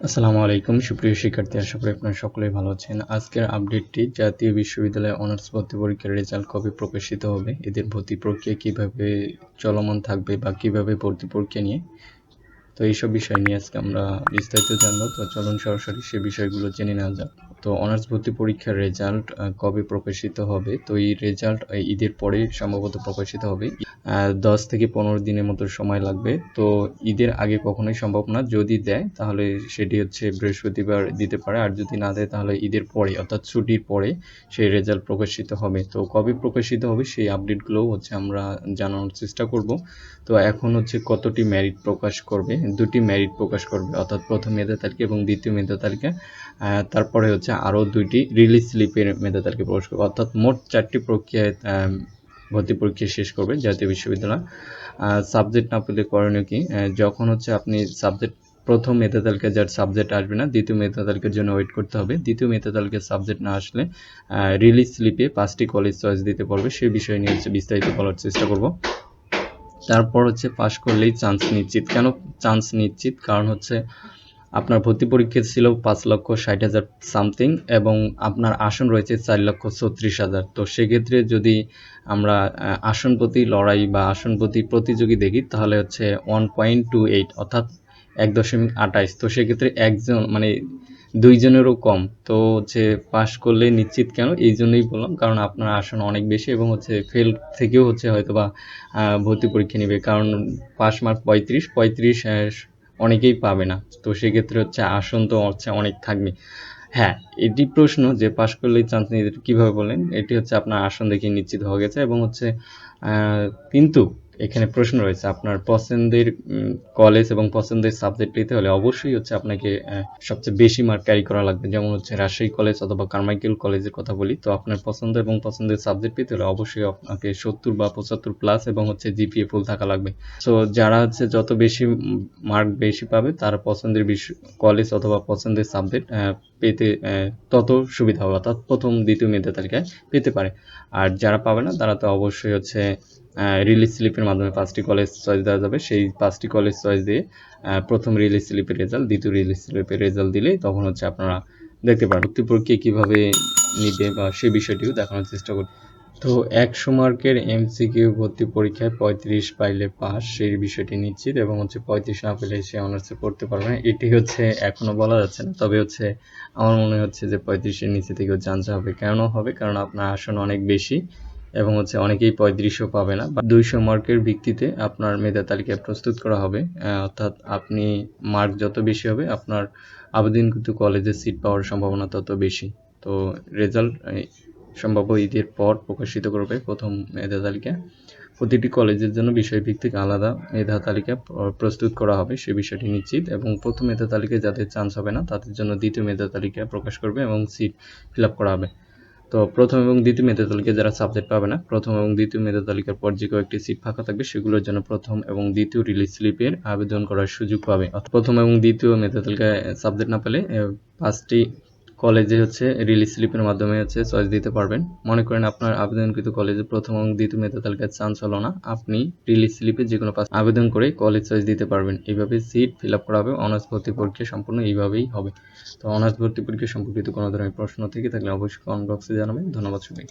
আসসালামু আলাইকুম, সুপ্রিয় শিক্ষার্থী, আশা করি আপনারা সকলেই ভালো আছেন। আজকের আপডেটটি জাতীয় বিশ্ববিদ্যালয়ে অনার্স ভর্তি পরীক্ষার রেজাল্ট কবে প্রকাশিত হবে? এদের ভর্তি প্রক্রিয়া কীভাবে চলমান থাকবে বা কীভাবে ভর্তি প্রক্রিয়া নিয়ে তো এইসব বিষয় নিয়ে আজকে আমরা বিস্তারিত জানব। তো চলুন সরাসরি সে বিষয়গুলো জেনে নেওয়া যাক। তো অনার্স ভর্তি পরীক্ষার রেজাল্ট কবে প্রকাশিত হবে? তো এই রেজাল্ট ঈদের পরে সম্ভবত প্রকাশিত হবে। দশ থেকে পনেরো দিনের মতো সময় লাগবে। তো ঈদের আগে কখনোই সম্ভব না। যদি দেয়, তাহলে সেটি হচ্ছে বৃহস্পতিবার দিতে পারে। আর যদি না দেয়, তাহলে ঈদের পরে, অর্থাৎ ছুটির পরে সেই রেজাল্ট প্রকাশিত হবে। তো কবে প্রকাশিত হবে, সেই আপডেটগুলোও হচ্ছে আমরা জানানোর চেষ্টা করব। তো এখন হচ্ছে কতটি মেরিট প্রকাশ করবে? দুটি মেরিট প্রকাশ করবে। অর্থাৎ প্রথম মেধা তালিকা এবং দ্বিতীয় মেধা তালিকা। তারপরে হচ্ছে আরও দুইটি রিলিজ স্লিপের মেধা তালিকা প্রকাশ করবে। অর্থাৎ মোট চারটি প্রক্রিয়ায় ভর্তি পরীক্ষা শেষ করবে জাতীয় বিশ্ববিদ্যালয়। সাবজেক্ট না পেলে করণীয় কি? যখন হচ্ছে আপনি সাবজেক্ট প্রথম মেধা তালিকায় যার সাবজেক্ট আসবে না, দ্বিতীয় মেধা তালিকার জন্য ওয়েট করতে হবে। দ্বিতীয় মেধা তালিকার সাবজেক্ট না আসলে রিলিজ স্লিপে পাঁচটি কলেজ চয়েস দিতে পারবে। সেই বিষয় নিয়ে হচ্ছে বিস্তারিত বলার চেষ্টা করব। তারপর হচ্ছে পাশ করলেই চান্স নিশ্চিত। কেন চান্স নিশ্চিত? কারণ হচ্ছে আপনার ভর্তি পরীক্ষা ছিল পাঁচ লক্ষ ষাট হাজার সামথিং এবং আপনার আসন রয়েছে চার লক্ষ ছত্রিশ হাজার। তো সেক্ষেত্রে যদি আমরা আসন প্রতি লড়াই বা আসন প্রতি প্রতিযোগী দেখি, তাহলে হচ্ছে ওয়ান পয়েন্ট টু এইট অর্থাৎ এক দশমিক আঠাইশ তো সেক্ষেত্রে একজন মানে দুইজনেরও কম। তো হচ্ছে পাশ করলে নিশ্চিত কেন? এই জন্যই বললাম, কারণ আপনার আসন অনেক বেশি এবং হচ্ছে ফেল থেকেও হচ্ছে হয়তো বা ভর্তি পরীক্ষা নেবে। কারণ পাস মার্ক পঁয়ত্রিশ পঁয়ত্রিশ অনেকেই পাবে না। তো সেক্ষেত্রে হচ্ছে আসন তো হচ্ছে অনেক থাকবে। হ্যাঁ এটি প্রশ্ন যে পাশ করলেই চান্স নিয়ে, কীভাবে বলেন? এটি হচ্ছে আপনার আসন দেখে নিশ্চিত হয়ে গেছে এবং হচ্ছে কিন্তু এখানে প্রশ্ন রয়েছে, আপনার পছন্দের কলেজ এবং পছন্দের সাবজেক্ট পেতে হলে অবশ্যই হচ্ছে আপনাকে সবচেয়ে বেশি মার্ক ক্যারি করা লাগবে। যেমন হচ্ছে রাজশাহী কলেজ অথবা কারমাইকেল কলেজের কথা বলি, তো আপনার পছন্দ এবং পছন্দের সাবজেক্ট পেতে হলে অবশ্যই আপনাকে সত্তর বা পঁচাত্তর প্লাস এবং হচ্ছে জিপিএ ফুল থাকা লাগবে। সো যারা হচ্ছে যত বেশি মার্ক বেশি পাবে, তারা পছন্দের কলেজ অথবা পছন্দের সাবজেক্ট পেতে তত সুবিধা হবে, অর্থাৎ প্রথম, দ্বিতীয় মেধা তালিকায় পেতে পারে। আর যারা পাবে না, তারা তো অবশ্যই হচ্ছে রিলিজ স্লিপের মাধ্যমে পাঁচটি কলেজ চয়েস দেওয়া যাবে। সেই পাঁচটি কলেজ চয়েস দিয়ে প্রথম রিলিজ স্লিপের রেজাল্ট দ্বিতীয় রিলিজ স্লিপের রেজাল্ট দিলেই তখন হচ্ছে আপনারা দেখতে পারেন ভর্তি প্রক্রিয়া কীভাবে নিবে বা সেই বিষয়টিও দেখানোর চেষ্টা করি তো একশো মার্কের এমসিকিউ ভর্তি পরীক্ষায় পঁয়ত্রিশ পাইলে পাস, সেই বিষয়টি নিশ্চিত এবং হচ্ছে পঁয়ত্রিশ না পেলে সে অনার্সে পড়তে পারবে না। এটি হচ্ছে এখনও বলা যাচ্ছে না, তবে হচ্ছে আমার মনে হচ্ছে যে পঁয়ত্রিশের নিচে থেকেও চান্স হবে। কেন হবে? কারণ আপনার আসন অনেক বেশি। এবং হচ্ছে অনেকেই পঁয়ত্রিশও পাবে না, বা দুইশো মার্কের ভিত্তিতে আপনার মেধা তালিকা প্রস্তুত করা হবে। অর্থাৎ আপনি মার্ক যত বেশি হবে, আপনার আবেদনকৃত কলেজে সিট পাওয়ার সম্ভাবনা তত বেশি। তো রেজাল্ট সম্ভাব্য ঈদের পর প্রকাশিত করবে প্রথম মেধা তালিকা। প্রতিটি কলেজের জন্য বিষয়ভিত্তিক আলাদা মেধা তালিকা প্রস্তুত করা হবে, সে বিষয়টি নিশ্চিত। এবং প্রথম মেধা তালিকায় যাদের চান্স হবে না, তাদের জন্য দ্বিতীয় মেধা তালিকা প্রকাশ করবে এবং সিট ফিল আপ করা হবে। তো প্রথম এবং দ্বিতীয় মেধা তালিকায় যারা সাবজেক্ট পাবে না, প্রথম এবং দ্বিতীয় মেধা তালিকার পর যে কয়েকটি সিট ফাঁকা থাকবে, সেগুলোর জন্য প্রথম এবং দ্বিতীয় রিলিজ স্লিপের আবেদন করার সুযোগ পাবে। প্রথম এবং দ্বিতীয় মেধা তালিকায় সাবজেক্ট না পেলে পাঁচটি কলেজে হচ্ছে রিলিজ স্লিপের মাধ্যমে হচ্ছে চয়েস দিতে পারবেন। মনে করেন আপনার আবেদনকৃত কলেজে প্রথম এবং দ্বিতীয় মেধা তালিকায় চান্স হলো না, আপনি রিলিজ স্লিপে যে কোনো আবেদন করে কলেজ চয়েস দিতে পারবেন। এইভাবে সিট ফিল আপ করা হবে অনার্স ভর্তি পরীক্ষা সম্পূর্ণ এইভাবেই হবে। তো অনার্স ভর্তি পরীক্ষা সম্পর্কিত কোনো ধরনের প্রশ্ন থেকে থাকলে অবশ্যই কমেন্ট বক্সে জানাবেন। ধন্যবাদ সবাইকে।